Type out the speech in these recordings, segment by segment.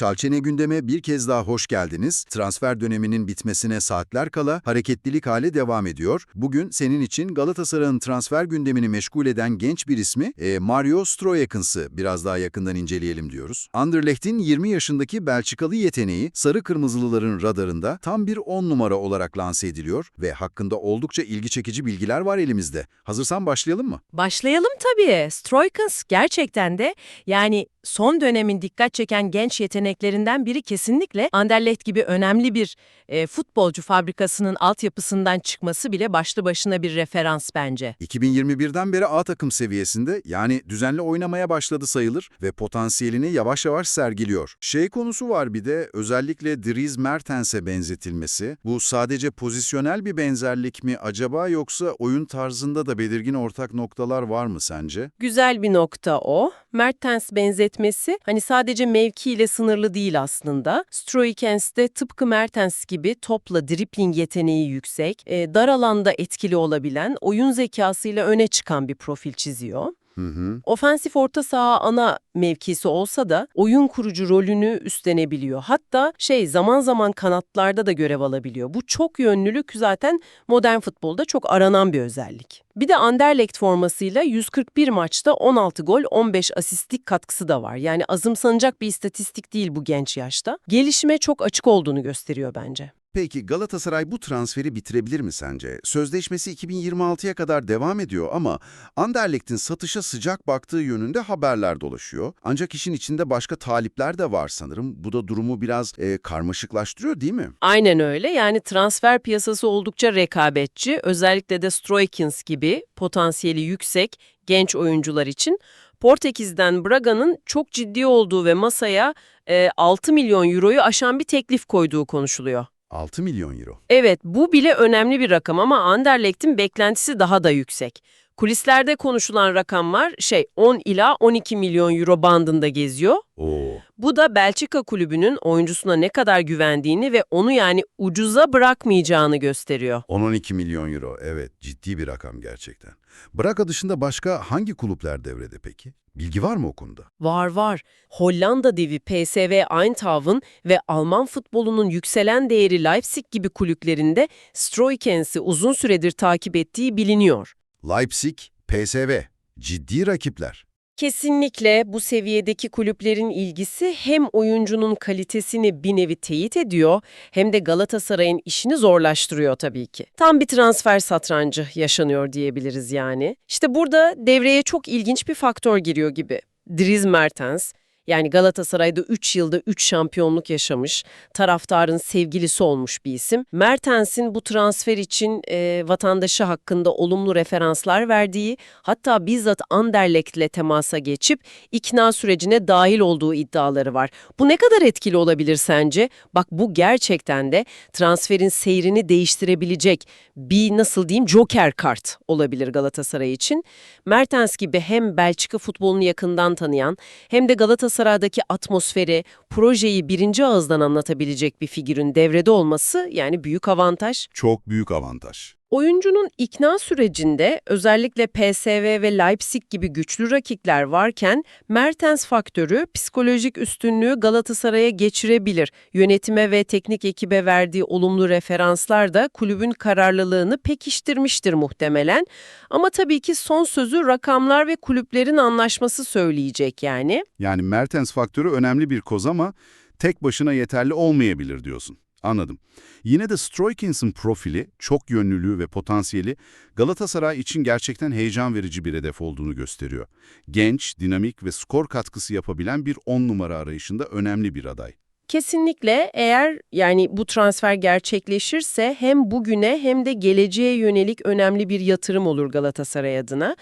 Çalçene gündeme bir kez daha hoş geldiniz. Transfer döneminin bitmesine saatler kala hareketlilik hali devam ediyor. Bugün senin için Galatasaray'ın transfer gündemini meşgul eden genç bir ismi e, Mario Stroyekens'ı biraz daha yakından inceleyelim diyoruz. Anderlecht'in 20 yaşındaki Belçikalı yeteneği sarı kırmızılıların radarında tam bir 10 numara olarak lanse ediliyor ve hakkında oldukça ilgi çekici bilgiler var elimizde. Hazırsan başlayalım mı? Başlayalım tabii. Stroikens gerçekten de yani son dönemin dikkat çeken genç yeteneklerinden biri kesinlikle Anderlecht gibi önemli bir e, futbolcu fabrikasının altyapısından çıkması bile başlı başına bir referans bence. 2021'den beri A takım seviyesinde yani düzenli oynamaya başladı sayılır ve potansiyelini yavaş yavaş sergiliyor. Şey konusu var bir de özellikle Dries Mertens'e benzetilmesi. Bu sadece pozisyonel bir benzerlik mi acaba yoksa oyun tarzında da belirgin ortak noktalar var mı sence? Güzel bir nokta o. Mertens benzetmesi hani sadece mevkiyle sınırlı değil aslında. Stroikens de tıpkı Mertens gibi topla dripling yeteneği yüksek, e, dar alanda etkili olabilen, oyun zekasıyla öne çıkan bir profil çiziyor. Hı hı. Ofensif orta saha ana mevkisi olsa da oyun kurucu rolünü üstlenebiliyor. Hatta şey zaman zaman kanatlarda da görev alabiliyor. Bu çok yönlülük zaten modern futbolda çok aranan bir özellik. Bir de Anderlecht formasıyla 141 maçta 16 gol 15 asistlik katkısı da var. Yani azımsanacak bir istatistik değil bu genç yaşta. Gelişime çok açık olduğunu gösteriyor bence. Peki Galatasaray bu transferi bitirebilir mi sence? Sözleşmesi 2026'ya kadar devam ediyor ama Anderlecht'in satışa sıcak baktığı yönünde haberler dolaşıyor. Ancak işin içinde başka talipler de var sanırım. Bu da durumu biraz e, karmaşıklaştırıyor değil mi? Aynen öyle. Yani transfer piyasası oldukça rekabetçi. Özellikle de Stroikens gibi potansiyeli yüksek genç oyuncular için. Portekiz'den Braga'nın çok ciddi olduğu ve masaya e, 6 milyon euroyu aşan bir teklif koyduğu konuşuluyor. 6 milyon euro. Evet, bu bile önemli bir rakam ama Anderlecht'in beklentisi daha da yüksek. Kulislerde konuşulan rakamlar şey 10 ila 12 milyon euro bandında geziyor. Oo. Bu da Belçika kulübünün oyuncusuna ne kadar güvendiğini ve onu yani ucuza bırakmayacağını gösteriyor. 10-12 milyon euro. Evet, ciddi bir rakam gerçekten. Braga dışında başka hangi kulüpler devrede peki? Bilgi var mı o konuda? Var var. Hollanda devi PSV Eindhoven ve Alman futbolunun yükselen değeri Leipzig gibi kulüplerinde Stroikens'i uzun süredir takip ettiği biliniyor. Leipzig, PSV. Ciddi rakipler. Kesinlikle bu seviyedeki kulüplerin ilgisi hem oyuncunun kalitesini bir nevi teyit ediyor hem de Galatasaray'ın işini zorlaştırıyor tabii ki. Tam bir transfer satrancı yaşanıyor diyebiliriz yani. İşte burada devreye çok ilginç bir faktör giriyor gibi. Dries Mertens, yani Galatasaray'da 3 yılda 3 şampiyonluk yaşamış, taraftarın sevgilisi olmuş bir isim. Mertens'in bu transfer için e, vatandaşı hakkında olumlu referanslar verdiği, hatta bizzat Anderlecht'le temasa geçip ikna sürecine dahil olduğu iddiaları var. Bu ne kadar etkili olabilir sence? Bak bu gerçekten de transferin seyrini değiştirebilecek bir nasıl diyeyim joker kart olabilir Galatasaray için. Mertens gibi hem Belçika futbolunu yakından tanıyan hem de Galatasaray'daki atmosferi, projeyi birinci ağızdan anlatabilecek bir figürün devrede olması yani büyük avantaj. Çok büyük avantaj. Oyuncunun ikna sürecinde özellikle PSV ve Leipzig gibi güçlü rakipler varken Mertens faktörü psikolojik üstünlüğü Galatasaray'a geçirebilir. Yönetime ve teknik ekibe verdiği olumlu referanslar da kulübün kararlılığını pekiştirmiştir muhtemelen. Ama tabii ki son sözü rakamlar ve kulüplerin anlaşması söyleyecek yani. Yani Mertens faktörü önemli bir koz ama tek başına yeterli olmayabilir diyorsun. Anladım. Yine de Stroikens'in profili, çok yönlülüğü ve potansiyeli Galatasaray için gerçekten heyecan verici bir hedef olduğunu gösteriyor. Genç, dinamik ve skor katkısı yapabilen bir 10 numara arayışında önemli bir aday. Kesinlikle eğer yani bu transfer gerçekleşirse hem bugüne hem de geleceğe yönelik önemli bir yatırım olur Galatasaray adına.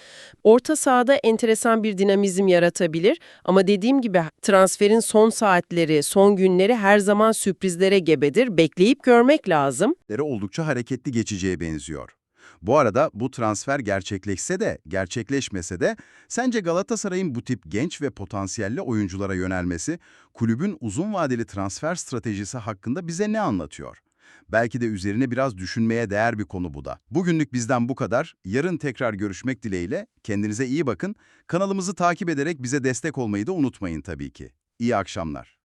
Orta sahada enteresan bir dinamizm yaratabilir ama dediğim gibi transferin son saatleri, son günleri her zaman sürprizlere gebedir. Bekleyip görmek lazım. oldukça hareketli geçeceğe benziyor. Bu arada bu transfer gerçekleşse de, gerçekleşmese de sence Galatasaray'ın bu tip genç ve potansiyelli oyunculara yönelmesi kulübün uzun vadeli transfer stratejisi hakkında bize ne anlatıyor? Belki de üzerine biraz düşünmeye değer bir konu bu da. Bugünlük bizden bu kadar. Yarın tekrar görüşmek dileğiyle. Kendinize iyi bakın. Kanalımızı takip ederek bize destek olmayı da unutmayın tabii ki. İyi akşamlar.